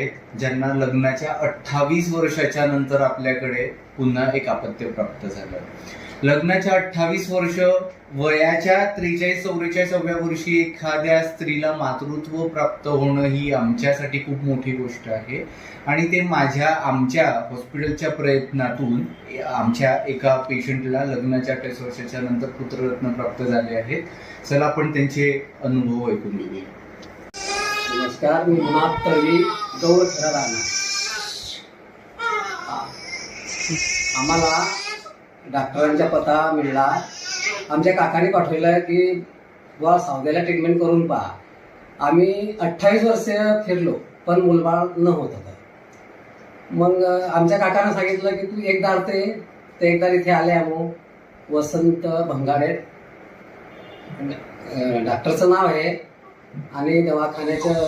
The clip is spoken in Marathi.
आहेत ज्यांना लग्नाच्या अठ्ठावीस वर्षाच्या नंतर आपल्याकडे पुन्हा एक अपत्य प्राप्त झालं. लग्नाच्या अठ्ठावीस वर्ष वयाच्या त्रेचाळीस चौवेचाळीसाव्या वर्षी एखाद्या स्त्रीला मातृत्व प्राप्त होणं ही आमच्यासाठी खूप मोठी गोष्ट आहे. आणि ते माझ्या आमच्या हॉस्पिटलच्या प्रयत्नातून आमच्या एका पेशंटला लग्नाच्या अठ्ठावीस वर्षाच्या नंतर पुत्ररत्न प्राप्त झाले आहेत. चला आपण त्यांचे अनुभव ऐकून घेऊया. नमस्कार मी मुनाफ तळवी गौर राणा आम्हाला डॉक्टरांचा पत्ता मिळला. आमच्या काकाने पाठवलं की बुवा सावद्याला ट्रीटमेंट करून पहा. आम्ही अठ्ठावीस वर्ष फिरलो पण मुलबाळ न होत होतं. मग आमच्या काकानं सांगितलं की तू एकदा ते ते एकदा इथे आले आमो वसंत भंगाडे. डॉक्टरचं नाव आहे आणि दवाखान्याचं